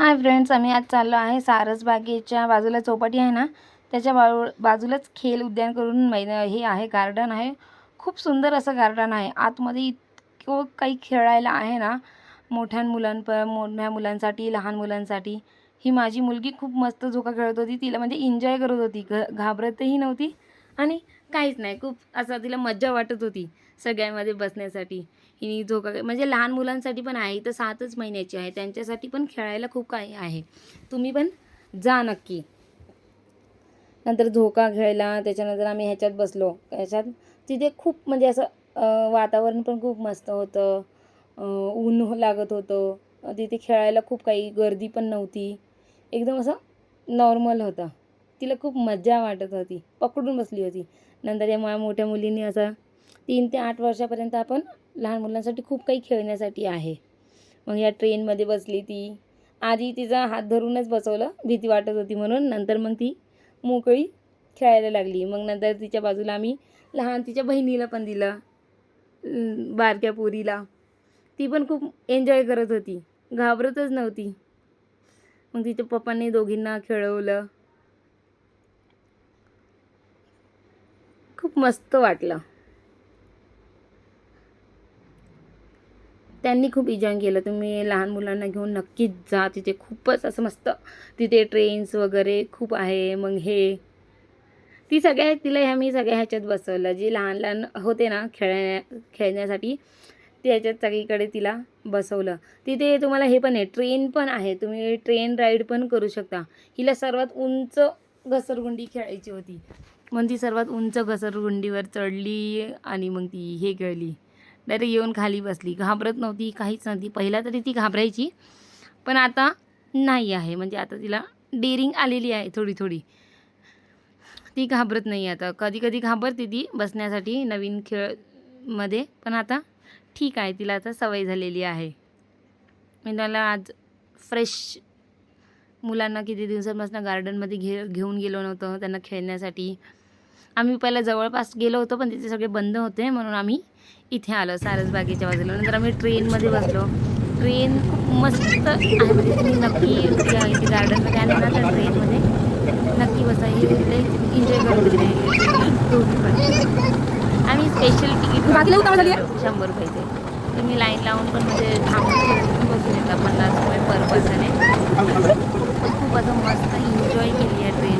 Hi friends आम्ही आज चाललो आहे सारसबागेच्या बाजूला चौपाटी आहे ना त्याच्या बाजू बाजूलाच खेल उद्यान करून मैदा हे आहे गार्डन आहे. खूप सुंदर असं गार्डन आहे. आतमध्ये इतकं काही खेळायला आहे ना मोठ्या मुलांप मोठ्या मुलांसाठी लहान मुलांसाठी. ही माझी मुलगी खूप मस्त झोका खेळत होती तिला म्हणजे एन्जॉय करत होती घ घाबरतही नव्हती. आणि काहीच नाही. खूप असं तिला मज्जा वाटत होती सगळ्यामध्ये बसण्यासाठी. ही झोका म्हणजे लहान मुलांसाठी पण आहे तर सातच महिन्याची आहे त्यांच्यासाठी पण खेळायला खूप काही आहे. तुम्ही पण जा नक्की. नंतर झोका खेळला त्याच्यानंतर आम्ही ह्याच्यात बसलो. ह्याच्यात तिथे खूप म्हणजे असं वातावरण पण खूप मस्त होतं. ऊन लागत होतं. तिथे खेळायला खूप काही गर्दी पण नव्हती. एकदम असं नॉर्मल होतं. तिला खूप मजा वाटत होती. पकडून बसली होती. नंतर या मोठ्या मुलींनी असं तीन ते आठ वर्षापर्यंत आपण लहान मुलांसाठी खूप काही खेळण्यासाठी आहे. मग या ट्रेनमध्ये बसली ती. आधी तिचा हात धरूनच बसवलं भीती वाटत होती म्हणून. नंतर मग ती मोकळी खेळायला लागली. मग नंतर तिच्या बाजूला आम्ही लहान तिच्या बहिणीला पण दिलं. बारक्या पोरीला. ती पण खूप एन्जॉय करत होती. घाबरतच नव्हती. मग तिच्या पप्पांनी दोघींना खेळवलं. खूप मस्त वाटलं. त्यांनी खूप एन्जॉय केलं. तुम्ही लहान मुलांना घेऊन नक्कीच जा. तिथे खूपच असं मस्त तिथे ट्रेन्स वगैरे खूप आहे. मग हे. ती सगळ्या तिला ह्या मी सगळ्या ह्याच्यात बसवलं. जे लहान लहान होते ना खेळण्या खेळण्यासाठी ते ह्याच्यात सगळीकडे तिला बसवलं. तिथे तुम्हाला हे पण आहे. ट्रेन पण आहे. तुम्ही ट्रेन राईड पण करू शकता. हिला सर्वात उंच घसरगुंडी खेळायची होती. मग ती सर्वात उंच घसरगुंडीवर चढली आणि मग ती हे खेळली डायरेक्ट येऊन खाली बसली. घाबरत नव्हती काहीच नव्हती. पहिला तरी ती घाबरायची पण आता नाही आहे. म्हणजे आता तिला डेअरिंग आलेली आहे थोडी थोडी. ती घाबरत नाही आता. कधी कधी घाबरते ती बसण्यासाठी नवीन खेळमध्ये पण आता ठीक आहे. तिला आता सवय झालेली आहे. मी त्याला आज फ्रेश मुलांना किती दिवसांपासून गार्डनमध्ये घे घेऊन गेलो नव्हतं. त्यांना खेळण्यासाठी आम्ही पहिला जवळपास गेलो होतो पण तिथे सगळे बंद होते म्हणून आम्ही इथे आलो सारसबागेच्या बाजूला. नंतर आम्ही ट्रेनमध्ये बसलो. ट्रेन खूप मस्त आहे म्हणजे तुम्ही नक्की इथे गार्डनमध्ये आले ना तर ट्रेनमध्ये नक्की बसा हे एन्जॉय करू शकते आणि स्पेशल तिकीट शंभर रुपयाचे तुम्ही लाईन लावून पण म्हणजे थांबून बसू शकता पन्नास रुपये पर पर्सन आहे. खूप असं मस्त एन्जॉय केली आहे ट्रेनमध्ये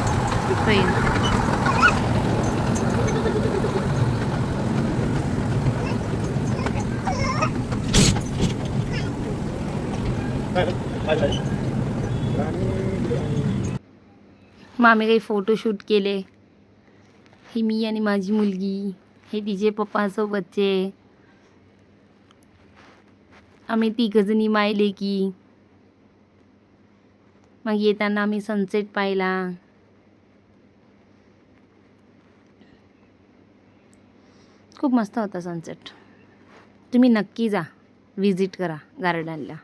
ट्रेन मामी आम्ही काही फोटोशूट केले. ही मी आणि माझी मुलगी. हे तिचे पप्पासोबतचे. आम्ही तिघजणी मायले की. मग येताना आम्ही सनसेट पाहिला. खूप मस्त होता सनसेट तुम्ही नक्की जा. विजिट करा गार्डनला.